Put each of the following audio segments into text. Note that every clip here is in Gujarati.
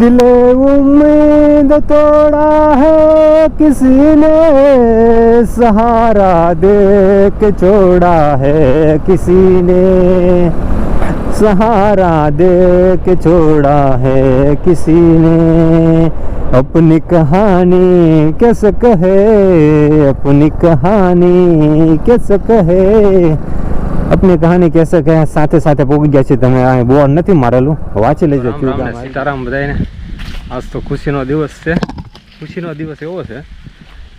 दिले उम्मीद तोड़ा है किसी ने सहारा दे के छोड़ा है किसी ने सहारा दे के छोड़ा है किसी ने अपनी कहानी कैसे कहे अपनी कहानी कैसे કહે આપની કહાની કહેશે કે સાથે સાથે પોગી ગયા છે તમે અહીં બોર નથી મારેલું? વાંચી લેજો સીતારામ બધાને આજ તો ખુશીનો દિવસ છે. ખુશીનો દિવસ એવો છે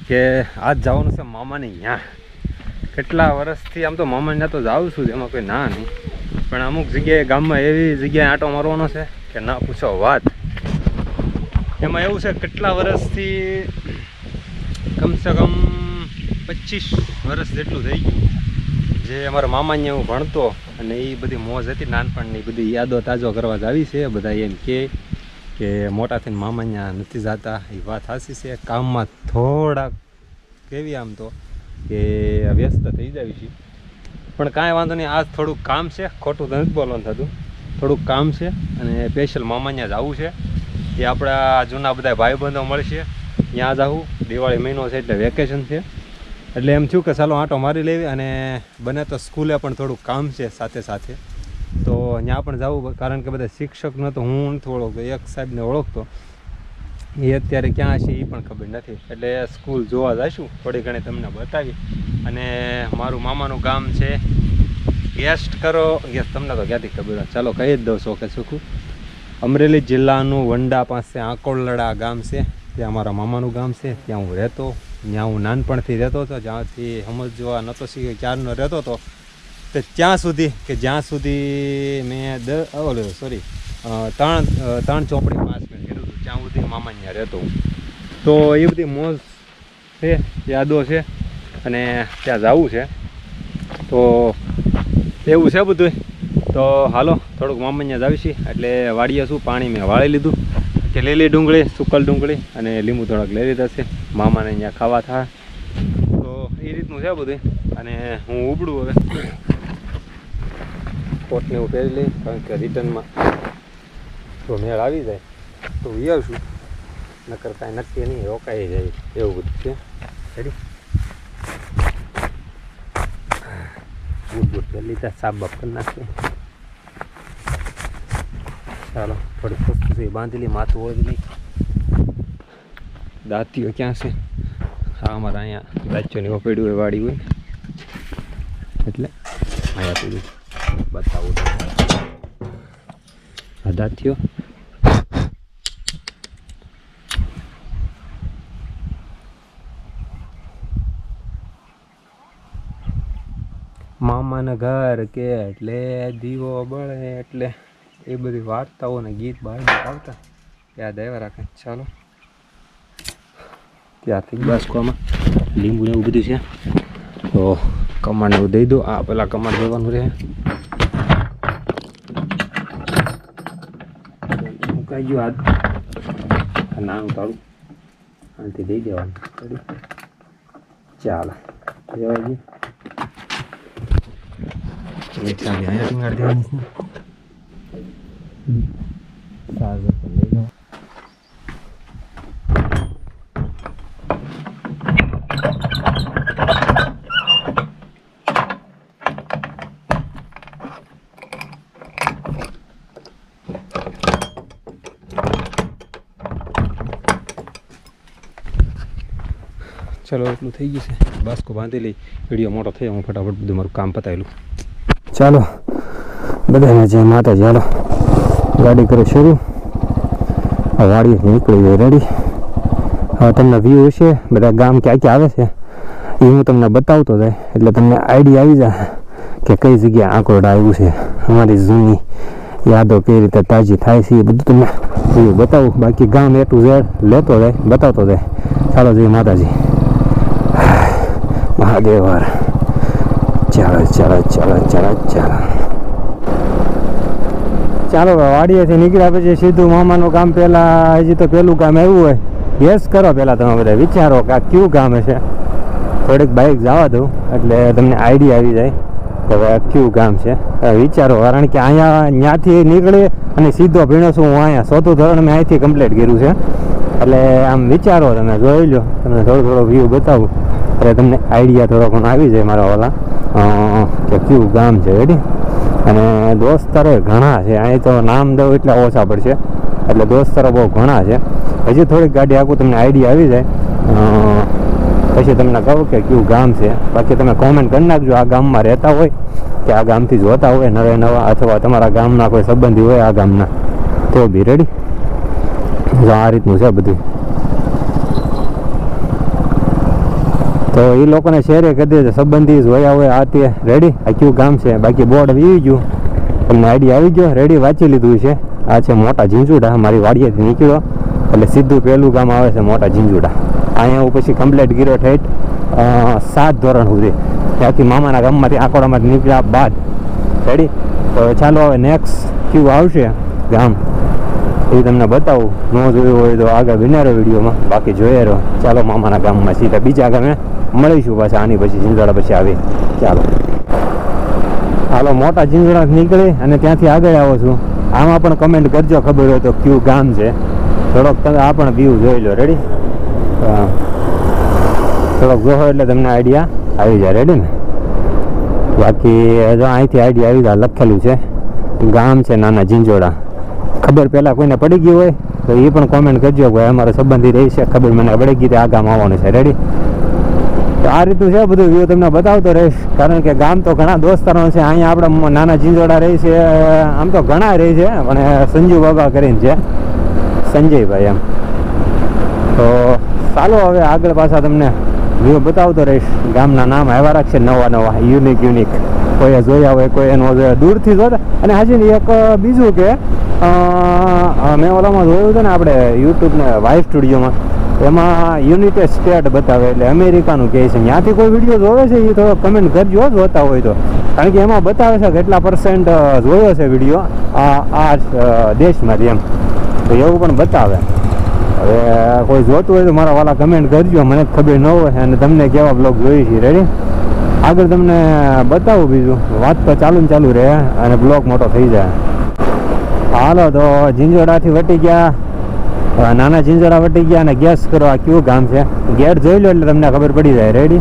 કે આજ જવાનું છે મામાની ત્યાં કેટલા વર્ષથી આમ તો મામાની ત્યાં તો જાઉં છું એમાં કોઈ ના નહીં. પણ અમુક જગ્યાએ ગામમાં એવી જગ્યાએ આંટો મારવાનો છે કે ના પૂછો વાત. એમાં એવું છે કેટલા વર્ષથી કમસે કમ પચીસ વર્ષ જેટલું થઈ ગયું. જે અમારા મામાને હું ભણતો અને એ બધી મોજ હતી, નાનપણની બધી યાદો તાજો કરવા જ આવી છે. બધા એમ કે કે મોટા થઈને મામા ત્યાં નથી જતા. એ વાત સાચી છે. કામમાં થોડાક કેવી આમ તો, કે વ્યસ્ત થઈ જાય છે પણ કાંઈ વાંધો નહીં, આજ થોડુંક કામ છે. ખોટું તો નથી બોલવાનું થતું. થોડુંક કામ છે અને સ્પેશિયલ મામા જ જવું છે. એ આપણા જૂના બધા ભાઈબંધો મળશે. ત્યાં જવું દિવાળી મહિનો છે એટલે વેકેશન છે. એટલે એમ થયું કે ચાલો આંટો મારી લેવી અને બને તો સ્કૂલે પણ થોડું કામ છે સાથે સાથે. તો ત્યાં પણ જવું કારણ કે બધા શિક્ષકને તો હું નથી ઓળખતો, એક સાહેબને ઓળખતો. એ અત્યારે ક્યાં છે એ પણ ખબર નથી. એટલે સ્કૂલ જોવા જઈશું થોડી ઘણી તમને બતાવી. અને મારું મામાનું ગામ છે, ગેસ્ટ કરો. ગેસ તમને તો ક્યાંથી ખબર હોય. ચાલો કહી જ દઉં કે સુખું. અમરેલી જિલ્લાનું વંડા પાસે આંકોળલડા ગામ છે. ત્યાં મારા મામાનું ગામ છે, ત્યાં હું રહેતો. ત્યાં હું નાનપણથી રહેતો હતો, જ્યાંથી સમજવા નહોતો શીખ્યો, ક્યારનો રહેતો હતો, તે ત્યાં સુધી કે જ્યાં સુધી મેં દ ઓલો સોરી ત્રણ ત્રણ ચોપડી પાસ મેં કર્યું હતું, ત્યાં સુધી મામા ત્યાં રહેતો તો એ બધી મોજ છે, યાદો છે, અને ત્યાં જવું છે. તો એવું છે બધું તો હાલો, થોડુંક મામા ત્યાં જઈશી એટલે વાડીએ શું પાણી મેં વાળી લીધું. કે લીલી ડુંગળી, સુકલ ડુંગળી અને લીંબુ થોડાક લઈ લીધા છે. મામાને અહીંયા ખાવા થાય તો એ રીતનું છે બધું. અને હું ઉબડું હવે. કોટને હું પહેરી લઈ કારણ કે રિટર્નમાં જો મેળ આવી જાય તો વિયાવશું નકર કાંઈ નક્કી નહીં રોકાઈ જાય એવું બધું છે. રેડી બૂટ બૂટ પહેરી લીધા સાફ બાફ કરી નાખીએ ચાલો થોડી ખુશખુશી બાંધેલી માથું ઓળગી દાંતીઓ ક્યાં છે? હા અમારા અહીંયા દાંતીઓની ઓપેડી હોય વાડી હોય. એટલે અહીંયા પેલું બતાવું આ દાંતીઓ. મામાના ઘર કે એટલે દીવો બળે એટલે એ બધી વાર્તાઓ ને ગીત બહાર આવતા યાદ આવ્યા રાખે. ચાલો. ત્યાંથી બાસકોમાં લીંબુ ને એવું બધું છે તો કમાડ એવું દઈ દો આ પેલા કમાડ દેવાનું રહે મુકાઈ ગયું હાથ આ નાનું તાળું આનાથી દઈ દેવાનું Ready? ચાલો દેવા દઈએ એક ચાવી અહીંયા ટીંગાડી દેવાની ચલો એટલું થઈ ગયું છે. બાસ્કો બાંધી લઈ, વીડિયો મોટો થયો, હું ફટાફટ બધું મારું કામ પતાવેલું ચાલો, બધાને જય માતાજી ચાલો ગાડી કરો શરૂ. વાડીએથી નીકળી ગઈ રેડી હવે તમને વ્યૂ હશે, બધા ગામ ક્યાં ક્યાં આવે છે, એ હું તમને બતાવતો જાય. એટલે તમને આઈડિયા આવી જાય કે કઈ જગ્યાએ આંકડોડા આવ્યું છે. અમારી જૂની યાદો કઈ રીતે તાજી થાય છે, એ બધું તમને બતાવું. બાકી ગામ એ ટુ ઝેડ લેતો જાય, બતાવતો જાય. ચાલો, જય માતાજી. મહાદેવ ચાલો ચાલો ચાલો ચાલો ચાલો. ચાલો વાડીએથી નીકળ્યા પછી સીધું મામાનું કામ પહેલાં, હજી તો પેલું કામ આવ્યું હોય. ગેસ કરો પહેલાં તમે બધા, વિચારો કે આ કયું કામ હશે. થોડીક બાઇક જવા દઉં, એટલે તમને આઈડિયા આવી જાય કે હવે કયું ગામ છે. વિચારો, કારણ કે અહીંયા ત્યાંથી નીકળી અને સીધો ભીણો છું, હું અહીંયા ચોથું ધોરણ મેં અહીંથી કમ્પ્લીટ કર્યું છે. એટલે આમ વિચારો તમે, જોઈ લો. તમને થોડો થોડો વ્યૂ બતાવું. એટલે તમને આઈડિયા થોડો ઘણો આવી જાય મારા ઓલા કે કયું ગામ છે રેડી અને દોસ્તારો ઘણા છે. અહીં તો નામ દઉં એટલે ઓછા પડશે. એટલે દોસ્તારો બહુ ઘણા છે. હજી થોડીક ગાડી આખું તમને આઈડિયા આવી જાય. પછી તમને કહું કે કયું ગામ છે. બાકી તમે કોમેન્ટ કરી નાખજો. આ ગામમાં રહેતા હોય કે આ ગામથી જોતા હોય, નવે નવા અથવા તમારા ગામના કોઈ સંબંધી હોય આ ગામના. તો બી રેડી આ રીતનું છે બધું. તો એ લોકોને શેરે કરી દેજો. સંબંધી જોયા હોય, આ તે. રેડી આ કયું ગામ છે? બાકી બોર્ડ આવી ગયું. તમને આઈડિયા આવી ગયો? રેડી વાંચી લીધું છે આ છે મોટા ઝીંઝુડા. મારી વાડીએથી નીકળ્યો. એટલે સીધું પહેલું ગામ આવે છે મોટા ઝીંઝુડા. અહીંયા હું પછી કમ્પ્લેટ ગીરો ઠેઠ સાત ધોરણ સુધી. ત્યાંથી મામાના ગામમાંથી આંકોડામાંથી નીકળ્યા બાદ. રેડી તો ચાલો હવે નેક્સ્ટ કયું આવશે? ગામ. એ તમને બતાવું. ન જોયું હોય તો આગળ વિનારો વિડીયોમાં. બાકી જોઈએ રહો. ચાલો મામાના ગામમાં સીધા બીજા ગામે. મળીશું પાછા આની પછી, ઝીંઝાડા પછી આવી. ચાલો. હાલો, મોટા ઝીંઝાડા નીકળી અને ત્યાંથી આગળ આવો છું. આમાં પણ કમેન્ટ કરજો, ખબર હોય તો કયું ગામ છે. થોડોક તમે આ પણ વ્યૂ જોઈ લો રેડી થોડોક જોહો એટલે તમને આઈડિયા આવી જાય રેડી ને? બાકી જો અહીંથી આઈડિયા આવી જાય, લખેલું છે. ગામ છે નાના ઝીંઝોડા. ખબર પહેલાં કોઈને પડી ગઈ હોય, તો એ પણ કોમેન્ટ કરજો કે અમારો સંબંધી રહી છે ખબર મને પડી ગઈ આ ગામ આવવાનું છે રેડી આ રીતનું છે, બધું વ્યૂ તમને બતાવતો રહીશ. કારણ કે ગામ તો ઘણા દોસ્તારો છે, અહીંયા આપણે નાના ઝીંઝોડા રહી છે, આમ તો ઘણા રહી છે, પણ સંજુ બાબા કરીને છે, સંજયભાઈ એમ. તો ચાલો હવે આગળ પાછા તમને વ્યૂ બતાવતો રહીશ. ગામના નામ આવ્યા રાખશે નવા નવા યુનિક યુનિક કોઈએ જોયા હોય કોઈ એનો જોયા, દૂરથી જોતા. અને હાજી એક બીજું કે મેં ઓલામાં જોયું હતું ને આપણે યુટ્યુબ ને વાઇફ સ્ટુડિયોમાં એમાં યુનિટેડ સ્ટેટ બતાવે એટલે અમેરિકાનું કહે છે. ત્યાંથી કોઈ વીડિયો જોવે છે એ થોડો કમેન્ટ કરજો જ જોતા હોય તો. કારણ કે એમાં બતાવે છે કેટલા પર્સન્ટ જોયો છે વીડિયો આ આ દેશમાંથી એમ. તો એવું પણ બતાવે. હવે કોઈ જોતું હોય તો મારા વાલા કમેન્ટ કરજો, મને ખબર ન હોય અને તમને કેવા બ્લોગ જોઈએ છે. રેડી આગળ તમને બતાવું બીજું. વાત તો ચાલુ ને ચાલુ રહે અને બ્લોક મોટો થઈ જાય. હાલો તો ઝીંઝોડાથી વટી ગયા. નાના ઝીંઝોડા વટી ગયા અને ગેસ કરો, આ કયું ગામ છે? ગેટ જોઈ લો એટલે તમને ખબર પડી જાય. રેડી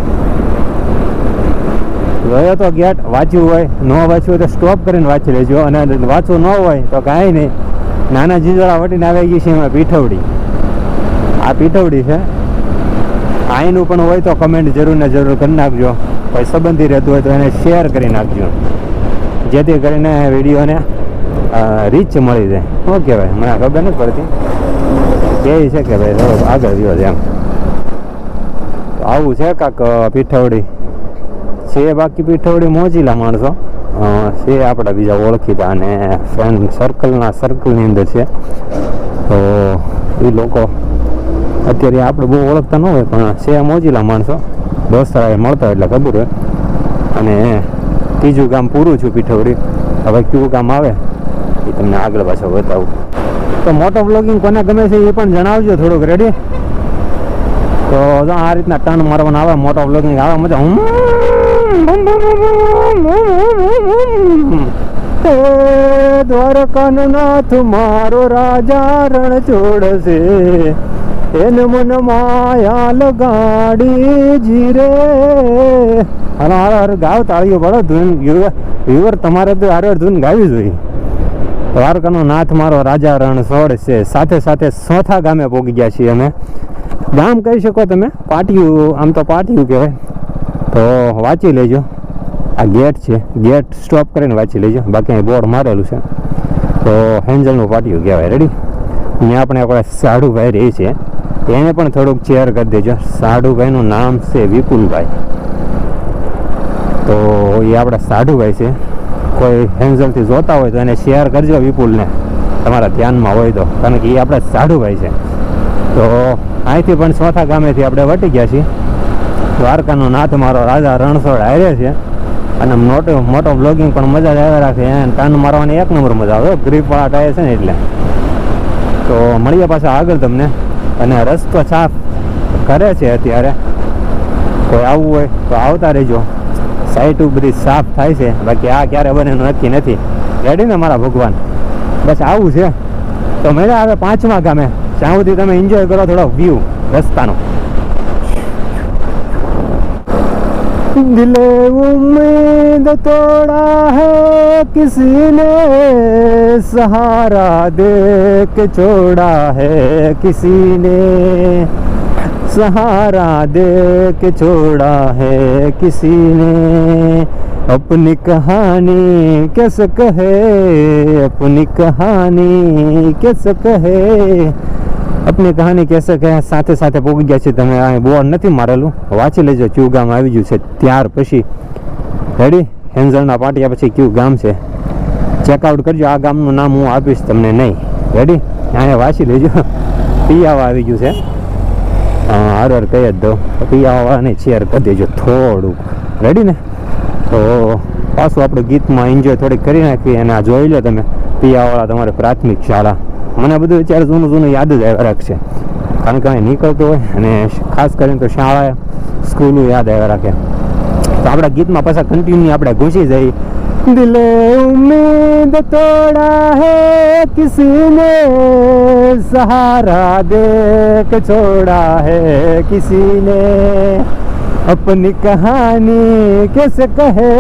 ગયો તો ગેટ, વાંચ્યું હોય, ન વાંચ્યું હોય તો સ્ટોપ કરીને વાંચી લેજો. અને વાંચવું ન હોય તો કાંઈ નહીં. નાના ઝીંઝોડા વટીને આવી ગઈ છે એમાં પીઠવડી. આ પીઠવડી છે. આઈનું પણ હોય તો કમેન્ટ જરૂર ને જરૂર કરી નાખજો. કોઈ સંબંધી રહેતું હોય તો એને શેર કરી નાખજો. જેથી કરીને વિડીયોને રીચ મળી જાય. શું કહેવાય? મને ખબર નથી પડતી. કહે છે કે ભાઈ થોડોક આગળ ગયો છે એમ. આવું છે કાંક પીઠવડી? છે બાકી પીઠવડી મોજીલા માણસો? છે આપણા બીજા ઓળખીતા અને ફ્રેન્ડ સર્કલના સર્કલની અંદર છે. તો એ લોકો અત્યારે આપણે બહુ ઓળખતા ન હોય, પણ છે મોજીલા માણસો. દોસ્તારા મળતા એટલે ખબર હોય. અને ત્રીજું ગામ પૂરું છું પીઠવડી. હવે કયું ગામ આવે? એ તમને આગળ પાછળ બતાવું. તો મોટો બ્લોગિંગ કોને ગમે છે એ પણ જણાવજો થોડુંક રેડી તો આ રીતના ટર્ન મારવાના આવે મોટો બ્લોગિંગ આવે મજા હું બમ, બમ, બમ, બમ. હે દ્વારકાનો નાથ મારો રાજા રણ છોડશે એને મન માયા લગાડી જીરે. હાલો હાર હાલો ગાવ તાળીઓ પડો ધૂન વ્યુઅર તમારે તો હારે ધૂન ગાવી જોઈએ. દ્વારકાનો નાથ મારો રાજા રણ સોળ છે. સાથે સાથે સોથા ગામે પહોંચી ગયા છીએ અમે. ગામ કહી શકો તમે? પાટિયું, આમ તો પાટિયું કહેવાય. તો વાંચી લેજો. આ ગેટ છે. ગેટ સ્ટોપ કરીને વાંચી લેજો. બાકી અહીં બોર્ડ મારેલું છે. તો હેન્જલનું પાટિયું કહેવાય. રેડી અહીંયા આપણે આપણે સાડુભાઈ રહી છે. એને પણ થોડુંક ચેર કરી દેજો. સાડુભાઈનું નામ છે વિપુલભાઈ. તો એ આપણા સાડુભાઈ છે. કોઈ હેન્ઝલથી જોતા હોય તો એને શેર કરજો વિપુલને. તમારા ધ્યાનમાં હોય તો. કારણ કે એ આપણા સાડુભાઈ છે. તો અહીંથી પણ ચોથા ગામેથી આપણે વટી ગયા છીએ. દ્વારકાનો નાથ મારો રાજા રણછોડ હારે છે. અને મોટો મોટો બ્લોગિંગ પણ મજા જ આવ્યા રાખે. એને ટર્ન મારવાની એક નંબર મજા આવે. ગ્રીપવાળા ટાયર છે ને એટલે. તો મળીએ પાછા આગળ તમને. અને રસ્તો સાફ કરે છે અત્યારે. કોઈ આવવું હોય તો આવતા રહેજો. સાઈટ બધી સાફ થાય છે બાકી આ ક્યારે બને એનું નક્કી નથી રેડી ને મારા ભગવાન બસ આવું છે તો મજા આવે પાંચમા ગામે ત્યાં સુધી તમે એન્જોય કરો થોડો વ્યૂ રસ્તાનો दिले उम्मीद तोड़ा है किसी ने सहारा दे के छोड़ा है किसी ने सहारा दे के छोड़ा है किसी ने अपनी कहानी कैसे कहे अपनी कहानी कैसे कहे આપની કહાની કહેશે કે સાથે સાથે પોગી ગયા છે તમે અહીં બોર્ડ નથી મારેલું વાંચી લેજો ક્યુ ગામ આવી ગયું છે ત્યાર પછી રેડી હેન્ઝલના પાટિયા પછી ક્યુ ગામ છે ચેકઆઉટ કરજો આ ગામનું નામ હું આપીશ તમને નહીં રેડી અહીંયા વાંચી લેજો પિયાવા આવી ગયું છે હર હર કહી જ દો પિયાવાને શેર કરી દેજો થોડુંક. રેડી ને? તો પાછું આપણે ગીતમાં એન્જોય થોડીક કરી નાખીએ અને આ જોઈ લો તમે. પિયાવાળા તમારે પ્રાથમિક શાળા. મને બધું અત્યારે જૂનું જૂનું યાદ જ આવ્યા રાખશે કારણ કે અહીં નીકળતો હોય અને ખાસ કરીને તો શાળા સ્કૂલો યાદ આવ્યા રાખે. તો આપણા ગીતમાં પાછા કન્ટિન્યુ આપણે ઘૂસી જઈએ. દિલે ઉમ્મીદ તોડા હે કિસી ને સહારા દે કે છોડા હે કિસી ને अपनी कहानी कैसे कहे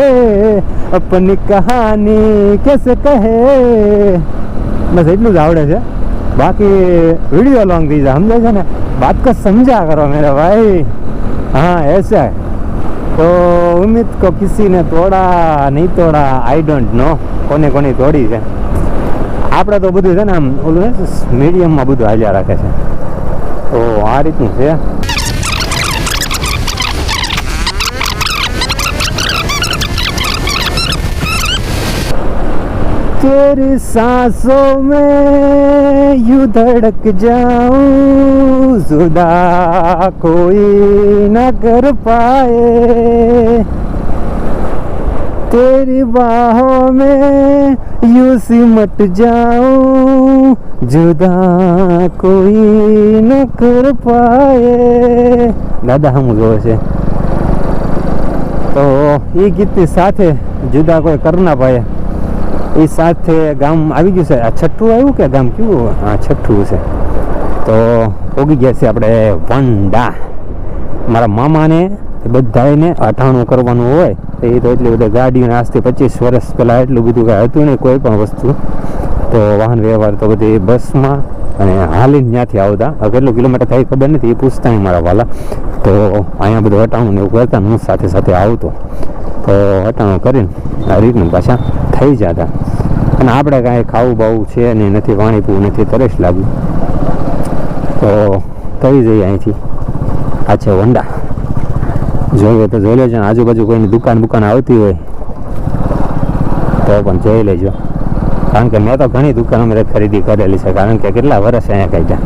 अपनी कहानी कैसे કહે બસ એટલું જ આવડે છે બાકી वीडियो लॉन्ग दीजिए समझे છે ને बात को समझा करो मेरे भाई हाँ ऐसा તો ઉમ્મીદ કો કિસીને તોડા, નહીં તોડા આઈ ડોન્ટ નો કોને કોની તોડી છે? આપણે તો બધું છે ને આમ ઓલું મીડિયમમાં બધું હાલ્યા રાખે છે. તો આ રીતનું છે. तेरी सांसों में यूं धड़क जाऊं जुदा कोई न कर पाए तेरी बाहों में यूं सिमट जाऊं जुदा कोई न कर पाए દાદા હમ જોવે છે તો એ ગીતની સાથે જુદા કોઈ કર ના પાયે એ સાથે ગામ આવી ગયું છે. આ છઠ્ઠું આવ્યું કે ગામ કેવું હા છઠ્ઠું છે. તો પોગી ગયા છે આપણે વંડા. મારા મામાને, એ બધાને અઠાણું કરવાનું હોય, તો એ તો એટલી બધી ગાડીઓ આજથી પચીસ વર્ષ પહેલાં એટલું બધું કાંઈ હતું નહીં, કોઈ પણ વસ્તુ. તો વાહન વ્યવહાર તો બધી બસમાં અને હાલીને ત્યાંથી આવતા. કેટલું કિલોમીટર થાય ખબર નથી, એ પૂછતા મારા વાલા. તો અહીંયા બધું અટાણું ને એવું કરતા હું સાથે સાથે આવતો. તો હટાણું કરીને આ રીતનું પાછા થઈ જતા. અને આપણે કાંઈ ખાવું બાવું છે ને નથી, પાણી પીવું નથી તરસ લાગ્યું તો થઈ જઈએ અહીંથી. આ છે વંડા. જોઈએ તો જોઈ લેજો આજુબાજુ કોઈની દુકાન બુકાન આવતી હોય, તો પણ જોઈ લેજો. કારણ કે મેં તો ઘણી દુકાનો મેં ખરીદી કરેલી છે, કારણ કે કેટલા વર્ષ અહીંયા કાઢ્યા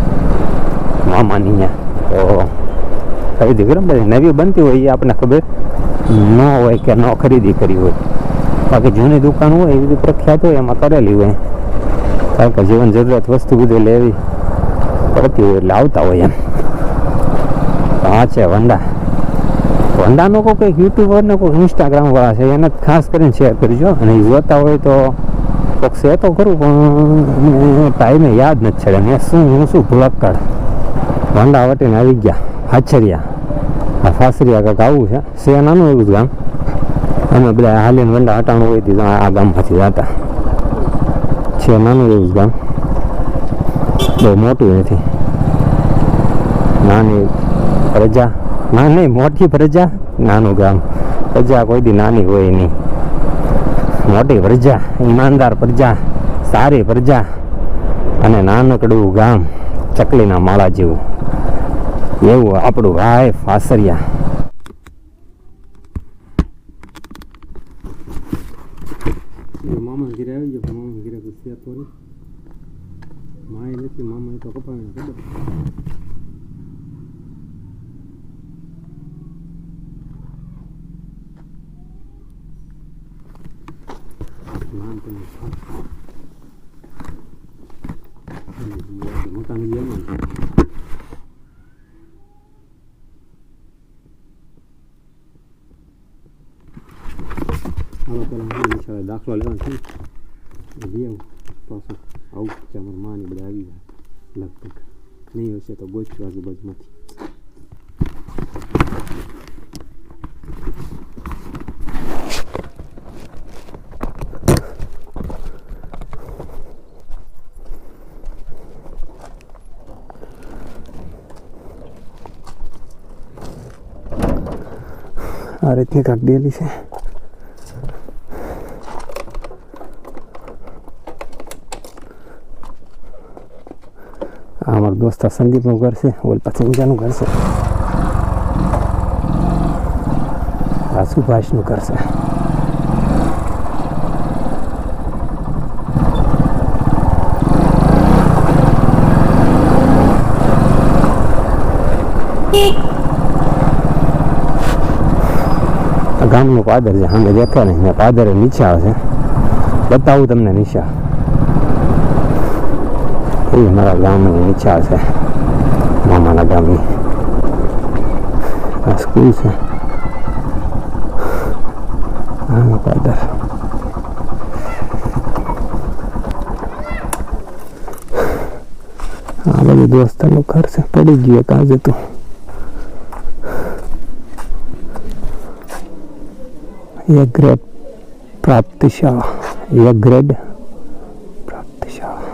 મામાની અહીંયા. તો ખરીદી કરો નવી બનતી હોય એ આપણને ખબર. ન હોય કે ન ખરીદી કરી હોય. બાકી જૂની દુકાન હોય એ બધી પ્રખ્યાત હોય એમાં કરેલી હોય. કારણ કે જીવન જરૂરિયાત વસ્તુ બધી લેવી પડતી હોય એટલે આવતા હોય એમ. હા છે, વંડા. વંડાનો કોઈ કંઈક યુટ્યુબર ને કોઈ ઇન્સ્ટાગ્રામ વાળા છે, એને ખાસ કરીને શેર કરજો. અને એ જોતા હોય તો કોઈક છે તો ખરું, પણ ટાઈમે યાદ નથી છેડે મેં શું, હું શું ભૂલક્કડ? વંડા વટીને આવી ગયા. હાચરિયા આ ફાસરિયા કાંઈક આવું છે. છે નાનું એવું જ ગામ. અમે બધા હાલીને વંડા હટાણું હોય તો આ ગામમાંથી જતા. છે નાનું એવું જ ગામ. બહુ મોટું નથી. નાની પ્રજા. ના, નહીં, મોટી પ્રજા. નાનું ગામ. પ્રજા કોઈ દી નાની હોય નહીં. મોટી પ્રજા, ઈમાનદાર પ્રજા, સારી પ્રજા અને નાનકડું ગામ ચકલીના માળા જેવું. એવું આપણું ભાઈ ફાસરિયા. મામા ઘરે આવી ગયો મામા ઘરે ગુસ્યા તો માય નથી મામા તો નાનપણની મકાન ગયા દાખલો લેવાનો છે લઈ આવું પાછું આવું કે અમારા માની બધા આવી જાય લગભગ નહીં હશે તો ગોચવું આજુબાજુમાંથી આ રીતની કાંક ડેલી છે આ દોસ્ત સંદીપનું ઘર છે ઓલ પાછળ ઊંચાનું ઘર છે આ સુભાષનું ઘર છે ગામનું પાદર છે સામે દેખાય ને પાદર પાદરે નીચે આવે છે બતાવું તમને નિશા એ અમારા ગામની નીચા છે. મામાના ગામની. આ સ્કૂલ છે. હા પાદર આ બધું દોસ્તારનું ઘર છે. પડી ગયું કાં જતું એક ગ્રેડ પ્રાપ્ત શાળા. એક ગ્રેડ પ્રાપ્ત શાળા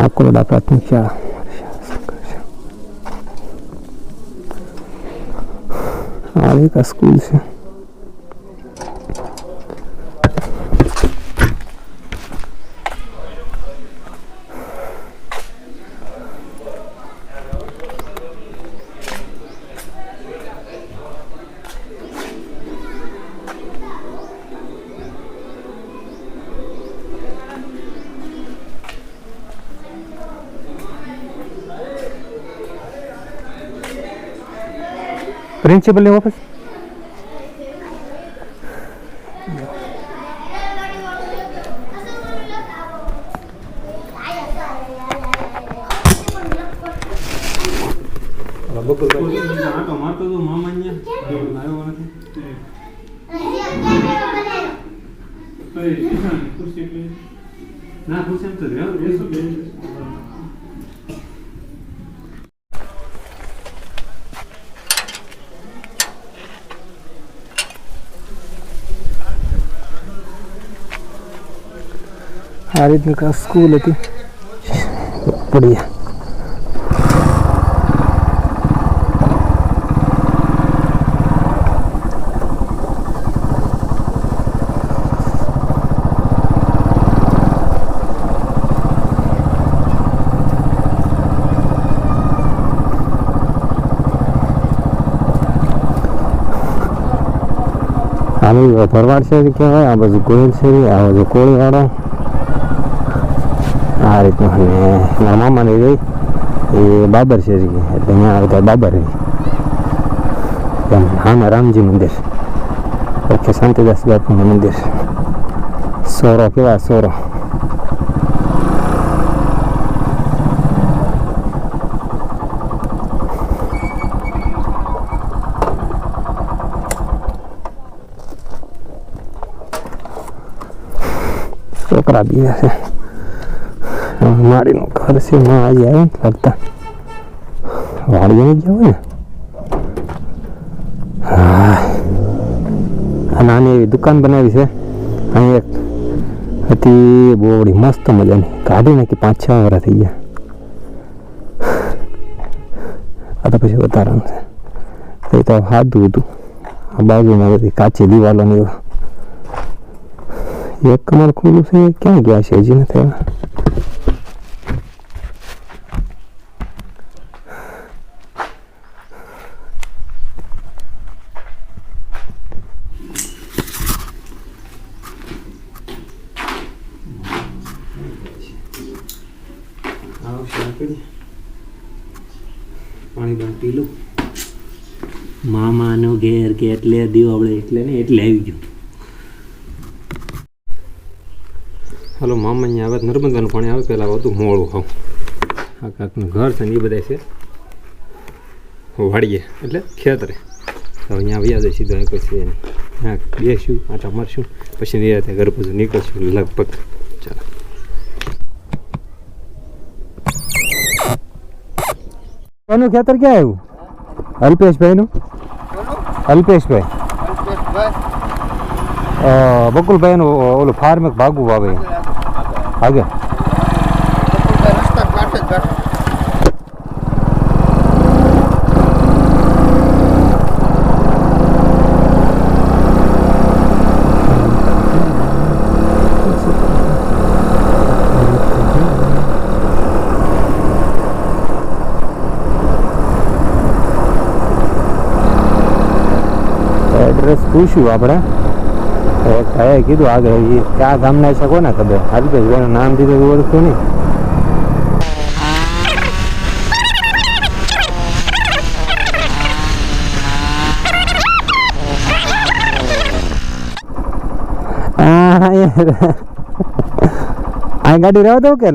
આકોરડા પ્રાથમિક શાળા આ એક પ્રિન્સિપલની ઓફિસ ના ખુશ એમ તો રહ્યો આ રીતની કાંઈક સ્કૂલ હતી પડી આનું ભરવાડ છે કહેવાય આ બાજુ ગોયલ છે આ બાજુ કોળીવાળો આ રીતનું અને મારા મામાને રહી એ બાબર છે એટલે અહીંયા બધા બાબર રહી એમ હા રામજી મંદિર ઓકે શાંતિદાસ બાપુનું મંદિર સોરો કેવા સોરો છોકરા બીજા છે મારીનું ઘર છે, માં આજે આવ્યો ને લાગતા નહીં જવું ને? હા. આ નાની એવી દુકાન બનાવી છે. અહીં એક હતી બોવડી મસ્ત મજાની. કાઢી નાખી પાંચ છ વર્ષ થઈ ગયા. આ તો પછી વધારાનું છે. એ તો સાદું હતું. આ બાજુમાં બધી કાચી દિવાલોની એક કમર ખુલ્લું છે, ક્યાં ગયા છે, હજી નથી આવ્યા આવશે આપણી પાણી બાણ પી મામાનો ઘેર કે એટલે દીવાવળે એટલે ને એટલે આવી ગયું. હાલો, મામા અહીંયા આવે, નર્મદાનું પાણી આવે, પહેલાં હતું મોડું હોવ આ કાકનું ઘર છે ને એ બધા છે. વાડીએ, એટલે ખેતરે. તો અહીંયા આવ્યા જાય પછી અહીં કોઈ છે હા બેસું આટા મારશું, પછી નિરાતે ઘર પછી નીકળશું, લગભગ ચાલો કોનું ખેતર ક્યાં આવ્યું? અલ્પેશભાઈનું? અલ્પેશભાઈ. બકુલભાઈનું ઓલું ફાર્મ ભાગવું આવે આગે પૂછ્યું આપણે. એક ભાઈએ કીધું આગળ એ કયા ગામના છે કોને ખબર? એનું નામ દીધું ઓળખતું નહીં. આ ગાડી રહેવા દઉં કે?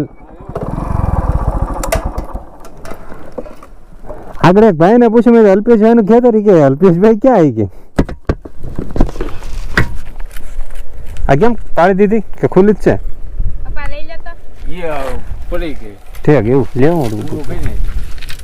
આગળ એક ભાઈને પૂછ્યું, મેં અલ્પેશભાઈ નું ખેતર કે, અલ્પેશભાઈ ક્યાં આવી કે આ કેમ પાડી દીધી કે ખુલ્લી જ છે? પડી ગઈ. ઠીક એવું લેવું